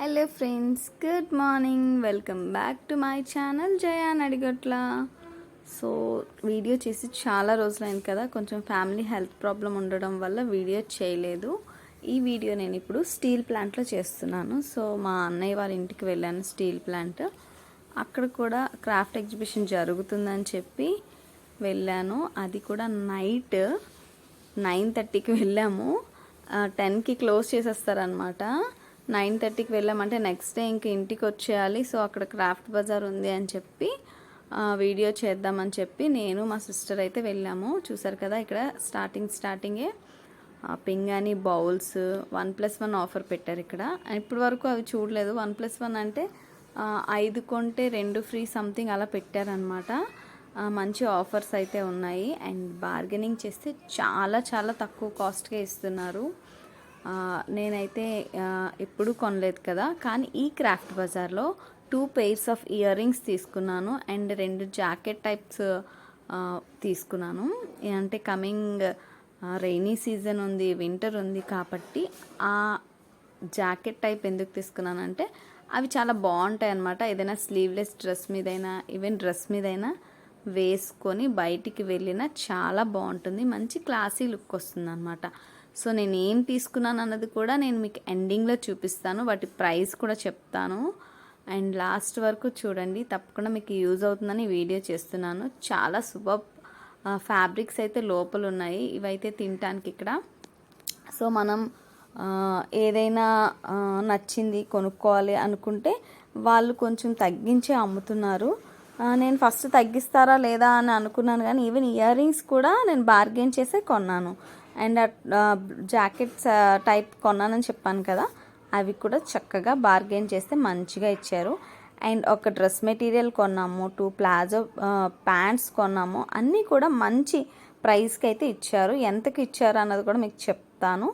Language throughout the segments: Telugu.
Hello friends good morning. Welcome back to my channel Jaya Nadigatla. So video చేసి చాలా రోజులైంది కదా కొంచెం ఫ్యామిలీ హెల్త్ ప్రాబ్లం ఉండడం వల్ల వీడియో చేయలేదు. ఈ వీడియో నేను ఇప్పుడు స్టీల్ ప్లాంట్లో చేస్తున్నాను. సో మా అన్నయ్య వారి ఇంటికి వెళ్ళాను స్టీల్ ప్లాంట్. అక్కడ కూడా క్రాఫ్ట్ ఎగ్జిబిషన్ జరుగుతుందని చెప్పి వెళ్ళాను. అది కూడా నైట్ నైన్ థర్టీకి వెళ్ళాము. టెన్కి క్లోజ్ చేసేస్తారనమాట నైన్ థర్టీకి వెళ్ళామంటే నెక్స్ట్ డే ఇంక ఇంటికి వచ్చేయాలి. సో అక్కడ క్రాఫ్ట్ బజార్ ఉంది అని చెప్పి వీడియో చేద్దామని చెప్పి నేను మా సిస్టర్ అయితే వెళ్ళాము. చూసారు కదా ఇక్కడ స్టార్టింగ్ స్టార్టింగే పింగాని పింగాణి bowls one plus one offer పెట్టారు ఇక్కడ. ఇప్పటి వరకు అవి చూడలేదు. వన్ ప్లస్ వన్ అంటే ఐదు కొంటే రెండు ఫ్రీ సంథింగ్ అలా పెట్టారనమాట మంచి ఆఫర్స్ అయితే ఉన్నాయి. అండ్ బార్గెనింగ్ చేస్తే చాలా చాలా తక్కువ కాస్ట్గా ఇస్తున్నారు. నేనైతే ఎప్పుడు ఎప్పుడూ కొనలేదు కదా. కానీ ఈ క్రాఫ్ట్ బజార్లో two pairs of earrings తీసుకున్నాను అండ్ రెండు జాకెట్ టైప్స్ తీసుకున్నాను. అంటే కమింగ్ రెయినీ సీజన్ ఉంది వింటర్ ఉంది కాబట్టి ఆ జాకెట్ టైప్ ఎందుకు తీసుకున్నానంటే అవి చాలా బాగుంటాయి అన్నమాట. ఏదైనా స్లీవ్లెస్ డ్రెస్ మీదైనా ఈవెన్ డ్రెస్ మీదైనా వేసుకొని బయటికి వెళ్ళినా చాలా బాగుంటుంది. మంచి క్లాసీ లుక్ వస్తుంది అనమాట సో నేను ఏం తీసుకున్నాను అన్నది కూడా నేను మీకు ఎండింగ్లో చూపిస్తాను. వాటి ప్రైస్ కూడా చెప్తాను. అండ్ లాస్ట్ వరకు చూడండి తప్పకుండా మీకు యూజ్ అవుతుందని వీడియో చేస్తున్నాను. చాలా సూపర్ ఫ్యాబ్రిక్స్ అయితే లోపల ఉన్నాయి. ఇవైతే తినటానికి ఇక్కడ. సో మనం ఏదైనా నచ్చింది కొనుక్కోవాలి అనుకుంటే వాళ్ళు కొంచెం తగ్గించి అమ్ముతున్నారు. నేను ఫస్ట్ తగ్గిస్తారా లేదా అని అనుకున్నాను కానీ ఈవెన్ ఇయర్ రింగ్స్ కూడా నేను బార్గెన్ చేసే కొన్నాను. అండ్ జాకెట్స్ టైప్ కొన్నానని చెప్పాను కదా అవి కూడా చక్కగా బార్గెన్ చేస్తే మంచిగా ఇచ్చారు. అండ్ ఒక డ్రెస్ మెటీరియల్ కొన్నాము టూ ప్లాజో ప్యాంట్స్ కొన్నాము అన్నీ కూడా మంచి ప్రైస్కి అయితే ఇచ్చారు. ఎంతకి ఇచ్చారు అన్నది కూడా మీకు చెప్తాను.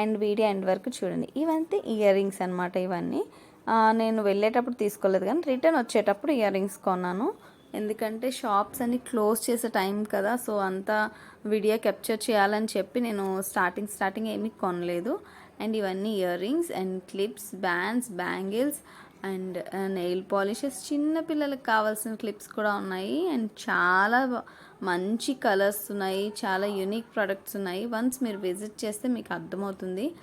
అండ్ వీడియో ఎండ్ వరకు చూడండి. ఇవంతే ఇయర్ రింగ్స్ అనమాట ఇవన్నీ నేను వెళ్ళేటప్పుడు తీసుకోలేదు కానీ రిటర్న్ వచ్చేటప్పుడు ఇయర్ రింగ్స్ కొన్నాను. ఎందుకంటే షాప్స్ అన్ని క్లోజ్ చేసే టైం కదా సో అంతా వీడియో క్యాప్చర్ చేయాలని చెప్పి నేను స్టార్టింగ్ స్టార్టింగ్ ఏమీ కొనలేదు. అండ్ ఇవన్నీ earrings and clips bands bangles and nail polishes. చిన్న పిల్లలకు కావాల్సిన క్లిప్స్ కూడా ఉన్నాయి. అండ్ చాలా మంచి కలర్స్ ఉన్నాయి. చాలా యూనిక్ ప్రొడక్ట్స్ ఉన్నాయి. వన్స్ మీరు విజిట్ చేస్తే మీకు అర్థమవుతుంది.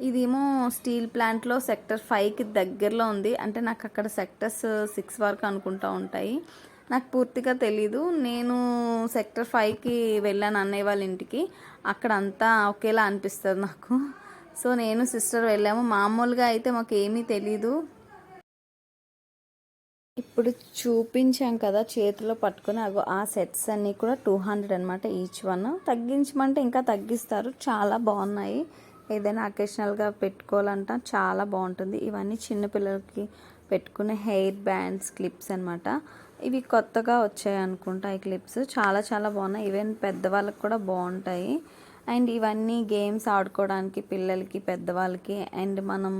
ఇదేమో స్టీల్ ప్లాంట్లో సెక్టర్ ఫైవ్కి దగ్గరలో ఉంది. అంటే నాకు అక్కడ సెక్టర్స్ సిక్స్ వరకు అనుకుంటా ఉంటాయి. నాకు పూర్తిగా తెలీదు. నేను సెక్టర్ ఫైవ్కి వెళ్ళాను అన్నయ్య వాళ్ళ ఇంటికి. అక్కడ అంతా ఒకేలా అనిపిస్తుంది నాకు. సో నేను సిస్టర్ వెళ్ళాము. మామూలుగా అయితే మాకు ఏమీ తెలీదు. ఇప్పుడు చూపించాం కదా చేతిలో పట్టుకొని అగో ఆ సెట్స్ అన్నీ కూడా టూ హండ్రెడ్ అనమాట ఈచ్ వన్. తగ్గించమంటే ఇంకా తగ్గిస్తారు. చాలా బాగున్నాయి. ఏదైనా అకేషనల్గా పెట్టుకోవాలంట చాలా బాగుంటుంది. ఇవన్నీ చిన్నపిల్లలకి పెట్టుకునే హెయిర్ బ్యాండ్స్ క్లిప్స్ అనమాట ఇవి కొత్తగా వచ్చాయి అనుకుంటా ఈ క్లిప్స్. చాలా చాలా బాగున్నాయి. ఈవెన్ పెద్దవాళ్ళకి కూడా బాగుంటాయి. అండ్ ఇవన్నీ గేమ్స్ ఆడుకోవడానికి పిల్లలకి పెద్దవాళ్ళకి అండ్ మనం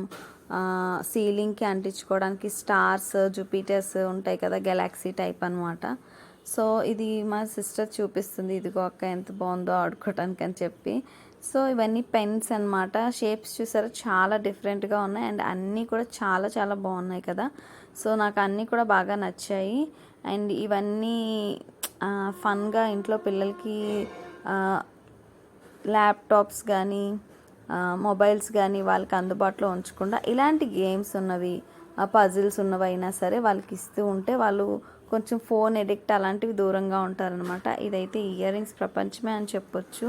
సీలింగ్కి అంటించుకోవడానికి స్టార్స్ జూపిటర్స్ ఉంటాయి కదా గెలాక్సీ టైప్ అనమాట సో ఇది మా సిస్టర్ చూపిస్తుంది. ఇదిగో అక్క ఎంత బాగుందో ఆడుకోవడానికి అని చెప్పి. సో ఇవన్నీ పెన్స్ అన్నమాట. షేప్స్ చూసారా? చాలా డిఫరెంట్గా ఉన్నాయి. అండ్ అన్నీ కూడా చాలా చాలా బాగున్నాయి కదా. సో నాకు అన్నీ కూడా బాగా నచ్చాయి. అండ్ ఇవన్నీ ఫన్గా ఇంట్లో పిల్లలకి ల్యాప్టాప్స్ కానీ మొబైల్స్ కానీ వాళ్ళకి అందుబాటులో ఉంచకుండా ఇలాంటి గేమ్స్ ఉన్నవి పజిల్స్ ఉన్నవి అయినా సరే వాళ్ళకి ఇస్తూ ఉంటే వాళ్ళు కొంచెం ఫోన్ ఎడిక్ట్ అలాంటివి దూరంగా ఉంటారనమాట ఇదైతే ఇయర్ రింగ్స్ ప్రపంచమే అని చెప్పొచ్చు.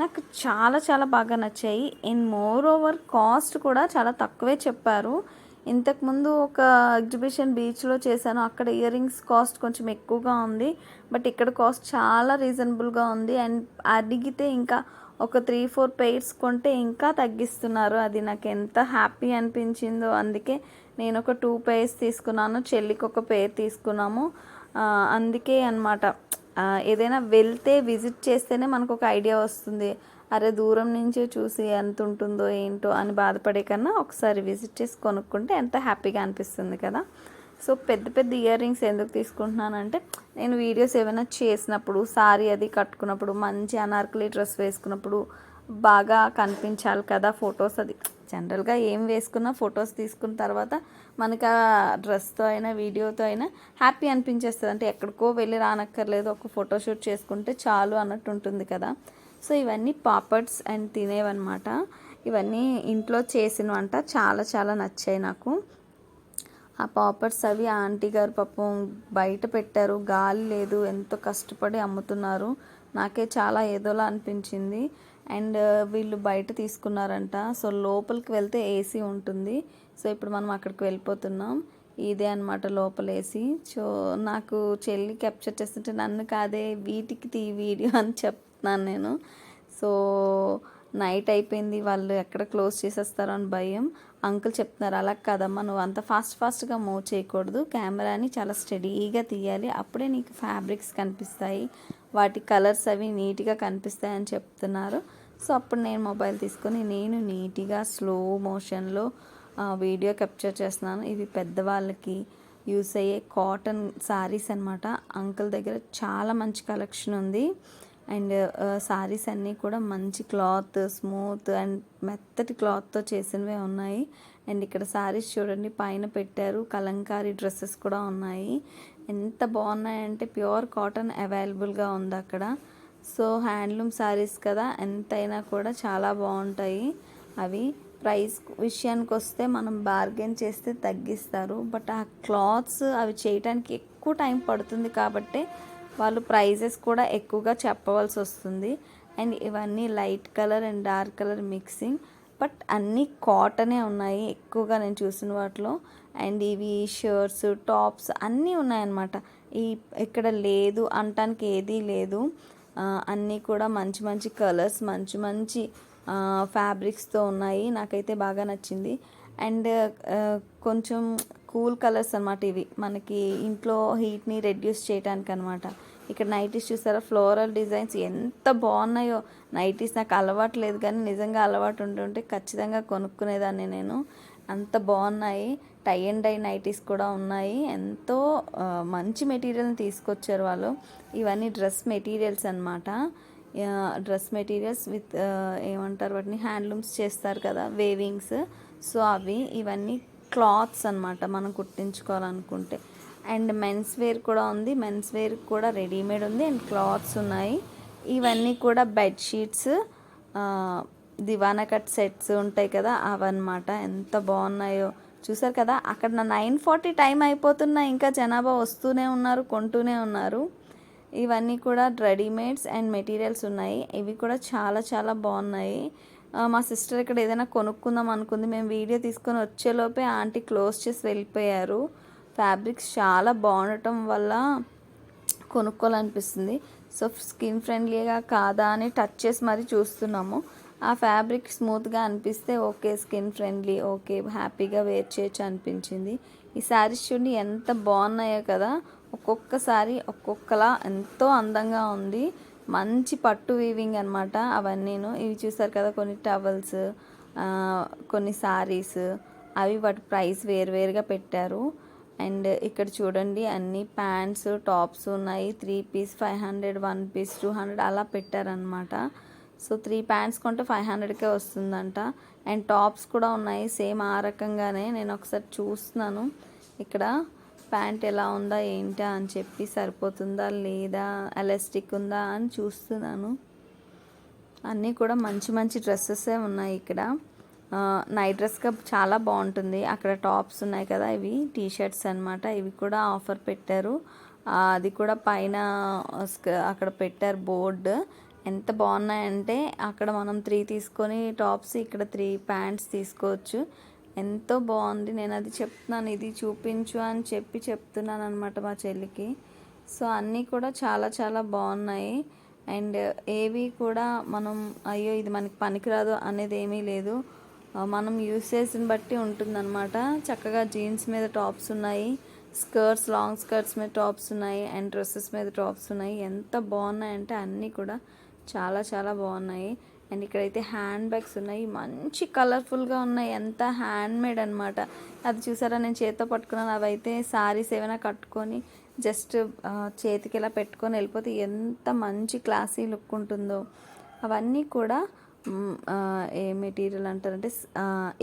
నాకు చాలా చాలా బాగా నచ్చాయి. ఇన్ మోర్ ఓవర్ కాస్ట్ కూడా చాలా తక్కువే చెప్పారు. ఇంతకుముందు ఒక ఎగ్జిబిషన్ బీచ్లో చేశాను. అక్కడ ఇయర్ రింగ్స్ కాస్ట్ కొంచెం ఎక్కువగా ఉంది. బట్ ఇక్కడ కాస్ట్ చాలా రీజనబుల్గా ఉంది. అండ్ అడిగితే ఇంకా ఒక త్రీ ఫోర్ పెయిర్స్ కొంటే ఇంకా తగ్గిస్తున్నారు. అది నాకు ఎంత హ్యాపీ అనిపించిందో. అందుకే నేను ఒక టూ పెయిర్స్ తీసుకున్నాను. చెల్లికి ఒక పెయిర్ తీసుకున్నాము. అందుకే అనమాట ఏదైనా వెళ్తే విజిట్ చేస్తేనే మనకు ఒక ఐడియా వస్తుంది. అరే దూరం నుంచే చూసి ఎంత ఉంటుందో ఏంటో అని బాధపడే కన్నా ఒకసారి విజిట్ చేసి కొనుక్కుంటే ఎంత హ్యాపీగా అనిపిస్తుంది కదా. సో పెద్ద పెద్ద ఇయర్ రింగ్స్ ఎందుకు తీసుకుంటున్నానంటే నేను వీడియోస్ ఏమైనా చేసినప్పుడు సారీ అది కట్టుకున్నప్పుడు మంచి అనార్కలి డ్రెస్ వేసుకున్నప్పుడు బాగా కనిపించాలి కదా ఫొటోస్ అది. జనరల్గా ఏం వేసుకున్నా ఫొటోస్ తీసుకున్న తర్వాత మనకు ఆ డ్రెస్తో అయినా వీడియోతో అయినా హ్యాపీ అనిపించేస్తుంది. అంటే ఎక్కడికో వెళ్ళి రానక్కర్లేదు ఒక ఫోటోషూట్ చేసుకుంటే చాలు అన్నట్టు ఉంటుంది కదా. సో ఇవన్నీ పాపడ్స్ అండ్ తినేవన్నమాట. ఇవన్నీ ఇంట్లో చేసిన వంట చాలా చాలా నచ్చాయి నాకు. ఆ పాపర్స్ అవి ఆంటీ గారు పాపం బయట పెట్టారు. గాలి లేదు ఎంతో కష్టపడి అమ్ముతున్నారు. నాకే చాలా ఏదోలా అనిపించింది. అండ్ వీళ్ళు బయట తీసుకున్నారంట. సో లోపలికి వెళ్తే ఏసీ ఉంటుంది. సో ఇప్పుడు మనం అక్కడికి వెళ్ళిపోతున్నాం. ఇదే అనమాట లోపలేసి. సో నాకు చెల్లి క్యాప్చర్ చేస్తుంటే నన్ను కాదే వీటికి తీ వీడియో అని చెప్తున్నాను నేను. సో నైట్ అయిపోయింది. వాళ్ళు ఎక్కడ క్లోజ్ చేసేస్తారో అని భయం. అంకుల్ చెప్తున్నారు అలా కదమ్మా నువ్వు అంత ఫాస్ట్ ఫాస్ట్గా మూవ్ చేయకూడదు. కెమెరాని చాలా స్టడీగా తీయాలి. అప్పుడే నీకు ఫ్యాబ్రిక్స్ కనిపిస్తాయి. వాటి కలర్స్ అవి నీట్గా కనిపిస్తాయి అని చెప్తున్నారు. సో అప్పుడు నేను మొబైల్ తీసుకొని నేను నీట్గా స్లో మోషన్లో వీడియో క్యాప్చర్ చేస్తున్నాను. ఇవి పెద్దవాళ్ళకి యూస్ అయ్యే కాటన్ శారీస్ అనమాట అంకుల్ దగ్గర చాలా మంచి కలెక్షన్ ఉంది. అండ్ శారీస్ అన్నీ కూడా మంచి క్లాత్ స్మూత్ అండ్ మెత్తటి క్లాత్తో చేసినవే ఉన్నాయి. అండ్ ఇక్కడ శారీస్ చూడండి పైన పెట్టారు. కలంకారీ డ్రెస్సెస్ కూడా ఉన్నాయి. ఎంత బాగున్నాయంటే ప్యూర్ కాటన్ అవైలబుల్గా ఉంది అక్కడ. సో హ్యాండ్లూమ్ శారీస్ కదా ఎంతైనా కూడా చాలా బాగుంటాయి. అవి ప్రైస్ విషయానికి వస్తే మనం బార్గెన్ చేస్తే తగ్గిస్తారు. బట్ ఆ క్లాత్స్ అవి చేయటానికి ఎక్కువ టైం పడుతుంది కాబట్టి వాళ్ళు ప్రైజెస్ కూడా ఎక్కువగా చెప్పవలసి వస్తుంది. అండ్ ఇవన్నీ light colour and dark colour mixing. But అన్నీ కాటనే ఉన్నాయి. ఎక్కువగా నేను చూసిన వాటిలో. అండ్ ఇవి షర్ట్స్ టాప్స్ అన్నీ ఉన్నాయన్నమాట. ఈ ఇక్కడ లేదు అనటానికి ఏదీ లేదు. అన్నీ కూడా మంచి మంచి కలర్స్ మంచి మంచి ఫ్యాబ్రిక్స్తో ఉన్నాయి. నాకైతే బాగా నచ్చింది. అండ్ కొంచెం కూల్ కలర్స్ అనమాట ఇవి. మనకి ఇంట్లో హీట్ని రెడ్యూస్ చేయడానికి అనమాట ఇక్కడ నైటీస్ చూసారా? ఫ్లోరల్ డిజైన్స్ ఎంత బాగున్నాయో. నైటీస్ నాకు అలవాటు లేదు కానీ నిజంగా అలవాటు ఉంటుంటే ఖచ్చితంగా కొనుక్కునేదాన్ని నేను. అంత బాగున్నాయి. టై అండ్ డై నైటీస్ కూడా ఉన్నాయి. ఎంతో మంచి మెటీరియల్ని తీసుకొచ్చారు వాళ్ళు. ఇవన్నీ డ్రెస్ మెటీరియల్స్ అనమాట డ్రెస్ మెటీరియల్స్ విత్ ఏమంటారు వాటిని హ్యాండ్లూమ్స్ చేస్తారు కదా వేవింగ్స్. సో అవి ఇవన్నీ క్లాత్స్ అనమాట మనం కుట్టించుకోవాలనుకుంటే. అండ్ మెన్స్ వేర్ కూడా ఉంది మెన్స్ వేర్ కూడా రెడీమేడ్ ఉంది అండ్ క్లాత్స్ ఉన్నాయి. ఇవన్నీ కూడా బెడ్షీట్స్ దివానా కట్ సెట్స్ ఉంటాయి కదా అవన్నమాట. ఎంత బాగున్నాయో. చూసారు కదా అక్కడ నా నైన్ ఫార్టీ టైం అయిపోతున్నా ఇంకా జనాభా వస్తూనే ఉన్నారు కొంటూనే ఉన్నారు. ఇవన్నీ కూడా రెడీమేడ్స్ అండ్ మెటీరియల్స్ ఉన్నాయి. ఇవి కూడా చాలా చాలా బాగున్నాయి. మా సిస్టర్ ఇక్కడ ఏదైనా కొనుక్కుందాం అనుకుంది. మేము వీడియో తీసుకొని వచ్చేలోపే ఆంటీ క్లోజ్ చేసి వెళ్ళిపోయారు. ఫ్యాబ్రిక్స్ చాలా బాగుండటం వల్ల కొనుక్కోవాలనిపిస్తుంది. సో స్కిన్ ఫ్రెండ్లీగా కాదా అని టచ్ చేసి మరీ చూస్తున్నాము. ఆ ఫ్యాబ్రిక్ స్మూత్గా అనిపిస్తే ఓకే స్కిన్ ఫ్రెండ్లీ ఓకే హ్యాపీగా వేర్ చేయొచ్చు అనిపించింది. ఈ శారీస్ చూడండి ఎంత బాగున్నాయో కదా. ఒక్కొక్కసారి ఒక్కొక్కలా ఎంతో అందంగా ఉంది. మంచి పట్టు వీవింగ్ అనమాట అవన్నీను. ఇవి చూసారు కదా కొన్ని టవల్స్ కొన్ని శారీస్ అవి వాటి ప్రైస్ వేరువేరుగా పెట్టారు. అండ్ ఇక్కడ చూడండి అన్ని ప్యాంట్స్ టాప్స్ ఉన్నాయి. Three piece five hundred one piece two hundred అలా పెట్టారనమాట సో త్రీ ప్యాంట్స్ కొంటే ఫైవ్ హండ్రెడ్కే వస్తుందంట. అండ్ టాప్స్ కూడా ఉన్నాయి సేమ్ ఆ రకంగానే. నేను ఒకసారి చూస్తున్నాను. ఇక్కడ ప్యాంట్ ఎలా ఉందా ఏంటా అని చెప్పి సరిపోతుందా లేదా ఎలాస్టిక్ ఉందా అని చూస్తున్నాను. అన్నీ కూడా మంచి మంచి డ్రెస్సెసే ఉన్నాయి ఇక్కడ. నైట్ డ్రెస్గా చాలా బాగుంటుంది. అక్కడ టాప్స్ ఉన్నాయి కదా ఇవి టీ షర్ట్స్ అనమాట ఇవి కూడా ఆఫర్ పెట్టారు. అది కూడా పైన అక్కడ పెట్టారు బోర్డు. ఎంత బాగున్నాయంటే అక్కడ మనం త్రీ తీసుకొని టాప్స్ ఇక్కడ త్రీ ప్యాంట్స్ తీసుకోవచ్చు. ఎంతో బాగుంది. నేను అది చెప్తున్నాను ఇది చూపించు అని చెప్పి చెప్తున్నాను అనమాట మా చెల్లికి. సో అన్నీ కూడా చాలా చాలా బాగున్నాయి. అండ్ ఏవి కూడా మనం అయ్యో ఇది మనకి పనికిరాదు అనేది ఏమీ లేదు. మనం యూసేజ్ని బట్టి ఉంటుందన్నమాట. చక్కగా జీన్స్ మీద టాప్స్ ఉన్నాయి. స్కర్ట్స్ లాంగ్ స్కర్ట్స్ మీద టాప్స్ ఉన్నాయి. అండ్ డ్రెస్సెస్ మీద టాప్స్ ఉన్నాయి. ఎంత బాగున్నాయంటే అన్నీ కూడా చాలా చాలా బాగున్నాయి. అండ్ ఇక్కడైతే హ్యాండ్ బ్యాగ్స్ ఉన్నాయి. మంచి కలర్ఫుల్గా ఉన్నాయి. ఎంత హ్యాండ్ మేడ్ అనమాట అది చూసారా? నేను చేతితో పట్టుకున్నాను. అవి అయితే ఏమైనా కట్టుకొని జస్ట్ చేతికి ఇలా పెట్టుకొని వెళ్ళిపోతే ఎంత మంచి క్లాసీ లుక్ ఉంటుందో. అవన్నీ కూడా ఏ మెటీరియల్ అంటారంటే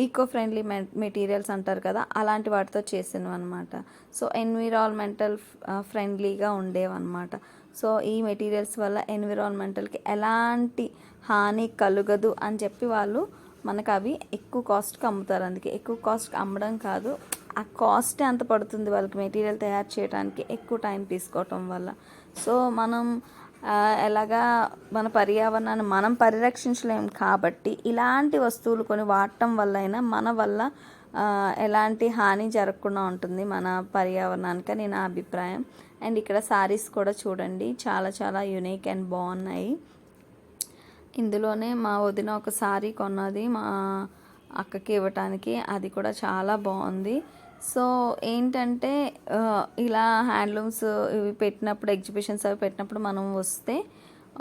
ఈకో ఫ్రెండ్లీ మెటీరియల్స్ అంటారు కదా? అలాంటి వాటితో చేసినవి అనమాట సో ఎన్విరాన్మెంటల్ ఫ్రెండ్లీగా ఉండేవన్నమాట. సో ఈ మెటీరియల్స్ వల్ల ఎన్విరాన్మెంటల్కి ఎలాంటి హాని కలుగదు అని చెప్పి వాళ్ళు మనకు అవి ఎక్కువ కాస్ట్కి అమ్ముతారు. అందుకే ఎక్కువ కాస్ట్కి అమ్మడం కాదు. ఆ కాస్ట్ ఎంత పడుతుంది వాళ్ళకి మెటీరియల్ తయారు చేయడానికి ఎక్కువ టైం తీసుకోవటం వల్ల. సో మనం ఎలాగా మన పర్యావరణాన్ని మనం పరిరక్షించలేం కాబట్టి ఇలాంటి వస్తువులు కొన్ని వాడటం వల్ల అయినా మన వల్ల ఎలాంటి హాని జరగకుండా ఉంటుంది మన పర్యావరణానికి నేను నా అభిప్రాయం. అండ్ ఇక్కడ సారీస్ కూడా చూడండి. చాలా చాలా యునిక్ అండ్ బాగున్నాయి. ఇందులోనే మా వదిన ఒక శారీ కొన్నది మా అక్కకి ఇవ్వటానికి. అది కూడా చాలా బాగుంది. సో ఏంటంటే ఇలా హ్యాండ్లూమ్స్ ఇవి పెట్టినప్పుడు ఎగ్జిబిషన్స్ అవి పెట్టినప్పుడు మనం వస్తే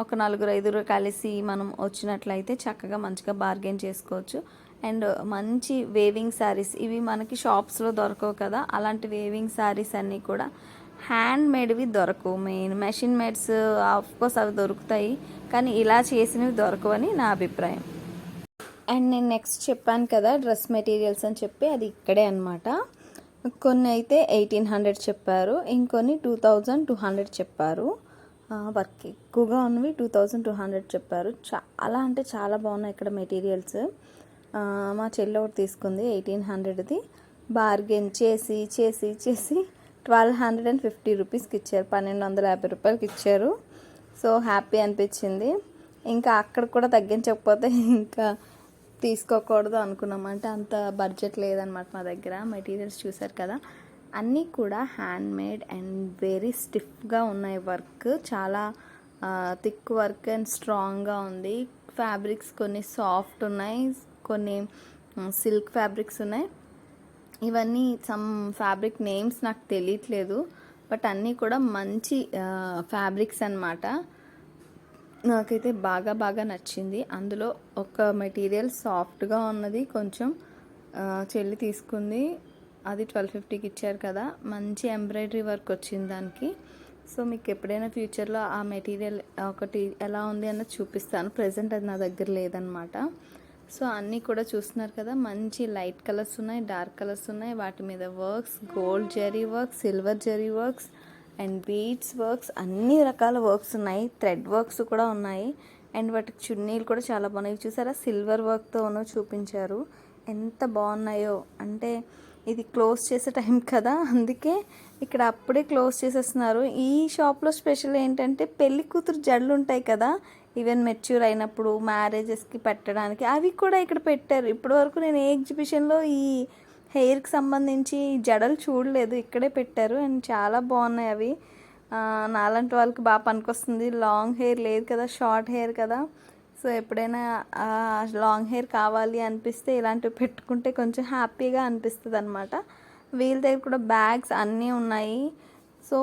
ఒక నలుగురు ఐదుగురు కలిసి మనం వచ్చినట్లయితే చక్కగా మంచిగా బార్గెన్ చేసుకోవచ్చు. అండ్ మంచి వేవింగ్ శారీస్ ఇవి మనకి షాప్స్లో దొరకవు కదా. అలాంటి వేవింగ్ శారీస్ అన్నీ కూడా హ్యాండ్ మేడ్వి దొరకవు. మెయిన్ మెషిన్ మేడ్స్ కోర్స్ అవి దొరుకుతాయి కానీ ఇలా చేసినవి దొరకవని నా అభిప్రాయం. అండ్ నేను నెక్స్ట్ చెప్పాను కదా డ్రెస్ మెటీరియల్స్ అని చెప్పి అది ఇక్కడే అనమాట కొన్ని అయితే ఎయిటీన్ హండ్రెడ్ చెప్పారు ఇంకొన్ని టూ థౌజండ్ టూ హండ్రెడ్ చెప్పారు. వర్క్ ఎక్కువగా ఉన్నవి టూ థౌజండ్ టూ హండ్రెడ్ చెప్పారు. చాలా అంటే చాలా బాగున్నాయి ఇక్కడ మెటీరియల్స్. మా చెల్లి ఒకటి తీసుకుంది ఎయిటీన్ హండ్రెడ్ది. బార్గెన్ చేసి చేసి చేసి ట్వెల్వ్ హండ్రెడ్ అండ్ ఫిఫ్టీ రూపీస్కి ఇచ్చారు. పన్నెండు వందల యాభై రూపాయలకి ఇచ్చారు. సో హ్యాపీ అనిపించింది. ఇంకా అక్కడ కూడా తగ్గించకపోతే ఇంకా తీసుకోకూడదు అనుకున్నాం. అంటే అంత బడ్జెట్ లేదనమాట మా దగ్గర. మెటీరియల్స్ చూసారు కదా. అన్నీ కూడా హ్యాండ్మేడ్ అండ్ వెరీ స్టిఫ్గా ఉన్నాయి వర్క్. చాలా థిక్ వర్క్ అండ్ స్ట్రాంగ్గా ఉంది. ఫ్యాబ్రిక్స్ కొన్ని సాఫ్ట్ ఉన్నాయి. కొన్ని సిల్క్ ఫ్యాబ్రిక్స్ ఉన్నాయి. ఇవన్నీ సమ్ ఫ్యాబ్రిక్ నేమ్స్ నాకు తెలియట్లేదు బట్ అన్నీ కూడా మంచి ఫ్యాబ్రిక్స్ అన్నమాట. నాకైతే బాగా బాగా నచ్చింది. అందులో ఒక మెటీరియల్ సాఫ్ట్గా ఉన్నది కొంచెం చెల్లి తీసుకుంది. అది ట్వెల్వ్ ఫిఫ్టీకి ఇచ్చారు కదా మంచి ఎంబ్రాయిడరీ వర్క్ వచ్చింది దానికి. సో మీకు ఎప్పుడైనా ఫ్యూచర్లో ఆ మెటీరియల్ ఒకటి ఎలా ఉంది అన్నది చూపిస్తాను. ప్రజెంట్ అది నా దగ్గర లేదనమాట సో అన్నీ కూడా చూస్తున్నారు కదా మంచి లైట్ కలర్స్ ఉన్నాయి డార్క్ కలర్స్ ఉన్నాయి. వాటి మీద works gold zari works silver zari works and beads works అన్ని రకాల వర్క్స్ ఉన్నాయి. థ్రెడ్ వర్క్స్ కూడా ఉన్నాయి. అండ్ వాటికి చున్నీలు కూడా చాలా బాగున్నాయి. చూసారా? సిల్వర్ వర్క్తోనూ చూపించారు. ఎంత బాగున్నాయో. అంటే ఇది క్లోజ్ చేసే టైం కదా అందుకే ఇక్కడ అప్పుడే క్లోజ్ చేసేస్తున్నారు. ఈ షాప్లో స్పెషల్ ఏంటంటే పెళ్ళి కూతురు జడలు ఉంటాయి కదా ఈవెన్ మెచ్యూర్ అయినప్పుడు మ్యారేజెస్కి పెట్టడానికి అవి కూడా ఇక్కడ పెట్టారు. ఇప్పటి వరకు నేను ఏ ఎగ్జిబిషన్లో ఈ హెయిర్కి సంబంధించి జడలు చూడలేదు. ఇక్కడే పెట్టారు అండ్ చాలా బాగున్నాయి అవి. నాలాంటి వాళ్ళకి బాగా పనికొస్తుంది. లాంగ్ హెయిర్ లేదు కదా షార్ట్ హెయిర్ కదా. సో ఎప్పుడైనా లాంగ్ హెయిర్ కావాలి అనిపిస్తే ఇలాంటివి పెట్టుకుంటే కొంచెం హ్యాపీగా అనిపిస్తుంది అనమాట వీళ్ళ దగ్గర కూడా బ్యాగ్స్ అన్నీ ఉన్నాయి. సో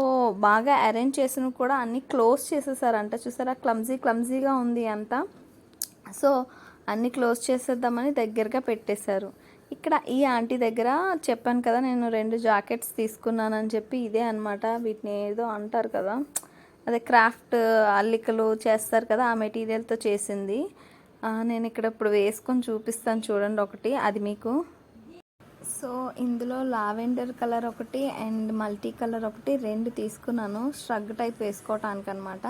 బాగా అరేంజ్ చేసినవి కూడా అన్నీ క్లోజ్ చేసేసారంట. చూసారా? క్లమ్జీ క్లమ్జీగా ఉంది అంతా. సో అన్నీ క్లోజ్ చేసేద్దామని దగ్గరగా పెట్టేశారు. ఇక్కడ ఈ ఆంటీ దగ్గర చెప్పాను కదా నేను రెండు జాకెట్స్ తీసుకున్నానని చెప్పి ఇదే అనమాట వీటిని ఏదో అంటారు కదా. అదే క్రాఫ్ట్ అల్లికలు చేస్తారు కదా ఆ మెటీరియల్తో చేసింది. నేను ఇక్కడ ఇప్పుడు వేసుకొని చూపిస్తాను చూడండి ఒకటి. అది మీకు సో ఇందులో లావెండర్ కలర్ ఒకటి అండ్ మల్టీ కలర్ ఒకటి రెండు తీసుకున్నాను. స్ట్రగ్ టైప్ వేసుకోవటానికి అనమాట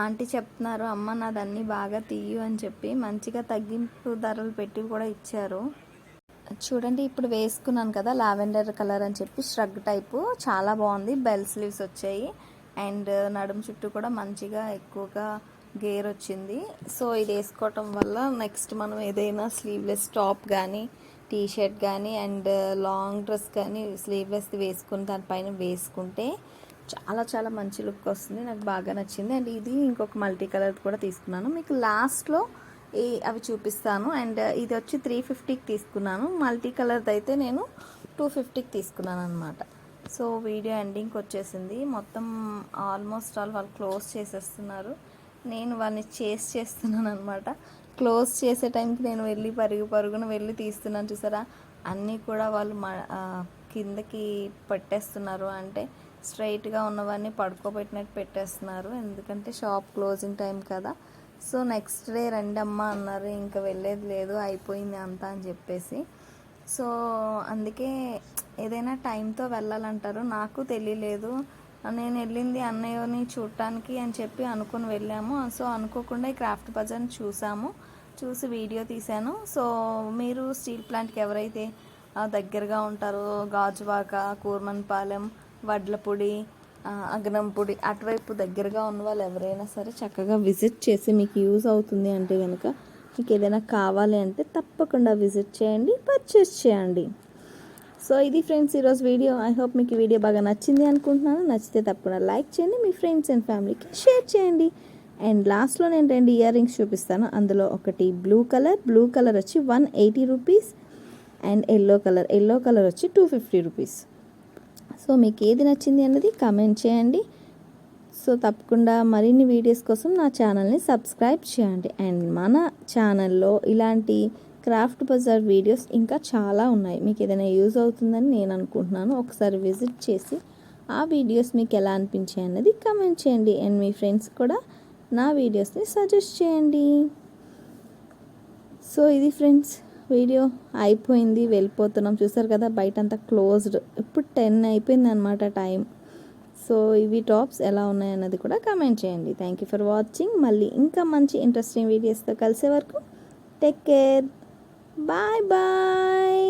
ఆంటీ చెప్తున్నారు అమ్మ నాదన్నీ బాగా తీయు అని చెప్పి మంచిగా తగ్గింపు ధరలు పెట్టి కూడా ఇచ్చారు. చూడండి ఇప్పుడు వేసుకున్నాను కదా లావెండర్ కలర్ అని చెప్పి స్ట్రగ్ టైపు చాలా బాగుంది బెల్ స్లీవ్స్ వచ్చాయి. అండ్ నడుము చుట్టూ కూడా మంచిగా ఎక్కువగా గేర్ వచ్చింది. సో ఇది వేసుకోవటం వల్ల నెక్స్ట్ మనం ఏదైనా స్లీవ్లెస్ టాప్ కానీ టీ షర్ట్ కానీ అండ్ లాంగ్ డ్రెస్ కానీ స్లీవ్లెస్ వేసుకుని దానిపైన వేసుకుంటే చాలా చాలా మంచి లుక్ వస్తుంది. నాకు బాగా నచ్చింది. అండ్ ఇది ఇంకొక మల్టీ కలర్ కూడా తీసుకున్నాను. మీకు లాస్ట్లో ఈ అవి చూపిస్తాను. అండ్ ఇది వచ్చి త్రీ ఫిఫ్టీకి తీసుకున్నాను. మల్టీ కలర్ది అయితే నేను టూ ఫిఫ్టీకి తీసుకున్నాను అనమాట సో వీడియో ఎండింగ్కి వచ్చేసింది. మొత్తం ఆల్మోస్ట్ ఆల్ వాళ్ళు క్లోజ్ చేసేస్తున్నారు. నేను వాళ్ళని చేస్ చేస్తున్నాను అనమాట క్లోజ్ చేసే టైంకి నేను వెళ్ళి పరుగు పరుగున వెళ్ళి తీస్తున్నాను చూసారా? అన్నీ కూడా వాళ్ళు మ కిందకి పెట్టేస్తున్నారు. అంటే స్ట్రైట్గా ఉన్నవన్నీ పడుకోబెట్టినట్టు పెట్టేస్తున్నారు. ఎందుకంటే షాప్ క్లోజింగ్ టైం కదా. సో నెక్స్ట్ డే రండమ్మా అన్నారు ఇంకా వెళ్ళేది లేదు అయిపోయింది అంతా అని చెప్పేసి. సో అందుకే ఏదైనా టైంతో వెళ్ళాలంటారు. నాకు తెలియలేదు. నేను వెళ్ళింది అన్నయ్యని చూడటానికి అని చెప్పి అనుకుని వెళ్ళాము. సో అనుకోకుండా ఈ క్రాఫ్ట్ బజార్ని చూసాము. చూసి వీడియో తీశాను. సో మీరు స్టీల్ ప్లాంట్కి ఎవరైతే దగ్గరగా ఉంటారో గాజువాక కూర్మన్పాలెం వడ్లపొడి అగ్నంపొడి అటువైపు దగ్గరగా ఉన్న వాళ్ళు ఎవరైనా సరే చక్కగా విజిట్ చేసి మీకు యూజ్ అవుతుంది అంటే కనుక మీకు ఏదైనా కావాలి అంటే తప్పకుండా విజిట్ చేయండి పర్చేస్ చేయండి. సో ఇది ఫ్రెండ్స్ ఈరోజు వీడియో. ఐ హోప్ మీకు ఈ వీడియో బాగా నచ్చింది అనుకుంటున్నాను. నచ్చితే తప్పకుండా లైక్ చేయండి. మీ ఫ్రెండ్స్ అండ్ ఫ్యామిలీకి షేర్ చేయండి. అండ్ లాస్ట్లో నేను రెండు ఇయర్ రింగ్స్ చూపిస్తాను. అందులో ఒకటి బ్లూ కలర్ బ్లూ కలర్ వచ్చి one eighty rupees and yellow colour yellow colour వచ్చి టూ ఫిఫ్టీ రూపీస్. సో మీకు ఏది నచ్చింది అన్నది కమెంట్ చేయండి. సో తప్పకుండా మరిన్ని వీడియోస్ కోసం నా ఛానల్ని సబ్స్క్రైబ్ చేయండి. అండ్ మన ఛానల్లో ఇలాంటి క్రాఫ్ట్ బజార్ వీడియోస్ ఇంకా చాలా ఉన్నాయి. మీకు ఏదైనా యూజ్ అవుతుందని నేను అనుకుంటున్నాను. ఒకసారి విజిట్ చేసి ఆ వీడియోస్ మీకు ఎలా అనిపించాయి అన్నది కమెంట్ చేయండి. అండ్ మీ ఫ్రెండ్స్ కూడా నా వీడియోస్ని సజెస్ట్ చేయండి. సో ఇది ఫ్రెండ్స్ వీడియో అయిపోయింది వెళ్ళిపోతున్నాం. చూసారు కదా బయట అంతా క్లోజ్డ్. ఇప్పుడు టెన్ అయిపోయింది అనమాట టైం. సో ఇవి టాప్స్ ఎలా ఉన్నాయన్నది కూడా కామెంట్ చేయండి. థ్యాంక్ యూ ఫర్ వాచింగ్ మళ్ళీ ఇంకా మంచి ఇంట్రెస్టింగ్ వీడియోస్తో కలిసే వరకు టేక్ కేర్ బాయ్ బాయ్